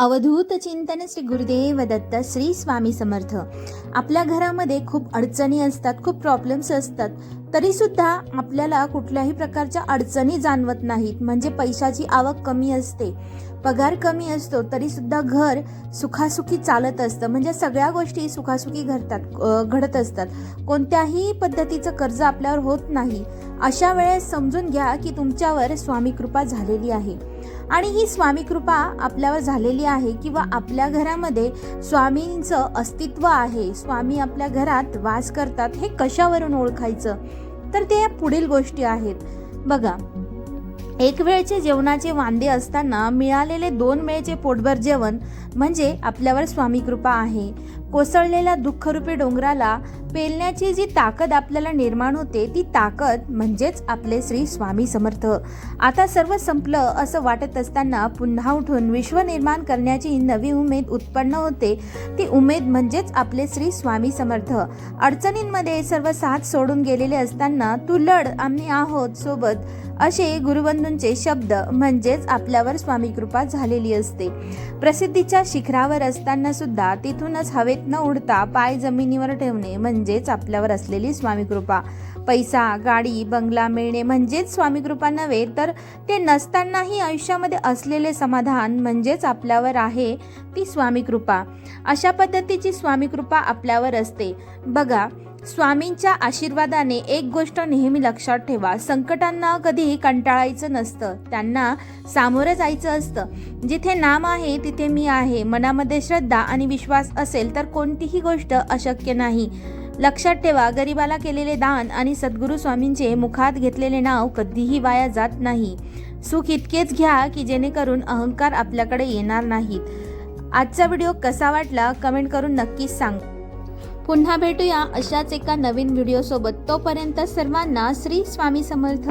अवधूत चिंतन श्री गुरुदेव दत्त श्री स्वामी समर्थ. आपल्या घरामध्ये खूप अडचणी असतात खूप प्रॉब्लेम्स असतात. तरीसुद्धा आपल्याला कुठल्याही प्रकारच्या अडचणी जाणवत नाहीत. म्हणजे पैशाची आवक कमी असते. पगार कमी असतो. तरीसुद्धा घर सुखासुखी चालत असतं. म्हणजे सगळ्या गोष्टी सुखासुखी घडतात घडत असतात. कोणत्याही पद्धतीचं कर्ज आपल्यावर होत नाही. अशा वेळेस समजून घ्या की तुमच्यावर स्वामी कृपा झालेली आहे. आणि ही स्वामी कृपा आपल्यावर झालेली आहे किंवा आपल्या घरामध्ये स्वामींचं अस्तित्व आहे. स्वामी आपल्या घरात वास करतात हे कशावरून ओळखायचं? तर ते या पुढील गोष्टी आहेत. बघा एक वेळचे जेवणाचे वांदे असताना मिळालेले दोन वेळचे पोटभर जेवण म्हणजे आपल्यावर स्वामी कृपा आहे. कोसळलेल्या दुःखरूपी डोंगराला पेलण्याची जी ताकद आपल्याला निर्माण होते ती ताकद म्हणजेच आपले श्री स्वामी समर्थ. आता सर्व संपलं असं वाटत असताना पुन्हा उठून विश्व निर्माण करण्याची नवी उमेद उत्पन्न होते. ती उमेद म्हणजेच आपले श्री स्वामी समर्थ. अडचणींमध्ये सर्व साथ सोडून गेलेले असताना तू लढ आम्ही आहोत सोबत असे गुरुबंधूंचे शब्द म्हणजेच आपल्यावर स्वामी कृपा झालेली असते. प्रसिद्धीच्या शिखरावर असताना सुद्धा तिथूनच हवेत न उडता पाय जमिनीवर ठेवणे म्हणजे म्हणजेच आपल्यावर असलेली स्वामी कृपा. पैसा गाडी बंगला मिळणे म्हणजेच स्वामी कृपा नव्हे तर ते नसतानाही आयुष्यामध्ये असलेले समाधान म्हणजेच आपल्यावर आहे ती स्वामी कृपा. अशा पद्धतीची स्वामी कृपा आपल्यावर असते. बघा स्वामींच्या आशीर्वादाने एक गोष्ट नेहमी लक्षात ठेवा. संकटांना कधीही कंटाळायचं नसतं. त्यांना सामोरं जायचं असतं. जिथे नाम आहे तिथे मी आहे. मनामध्ये श्रद्धा आणि विश्वास असेल तर कोणतीही गोष्ट अशक्य नाही. लक्षात ठेवा गरिबाला केलेले दान आणि सद्गुरू स्वामींचे मुखात घेतलेले नाव कधीही वाया जात नाही. सुख इतकेच घ्या की जेणेकरून अहंकार आपल्याकडे येणार नाहीत. आजचा व्हिडिओ कसा वाटला कमेंट करून नक्कीच सांग. पुन्हा भेटूया अशाच एका नवीन व्हिडिओसोबत. तोपर्यंत सर्वांना श्री स्वामी समर्थ.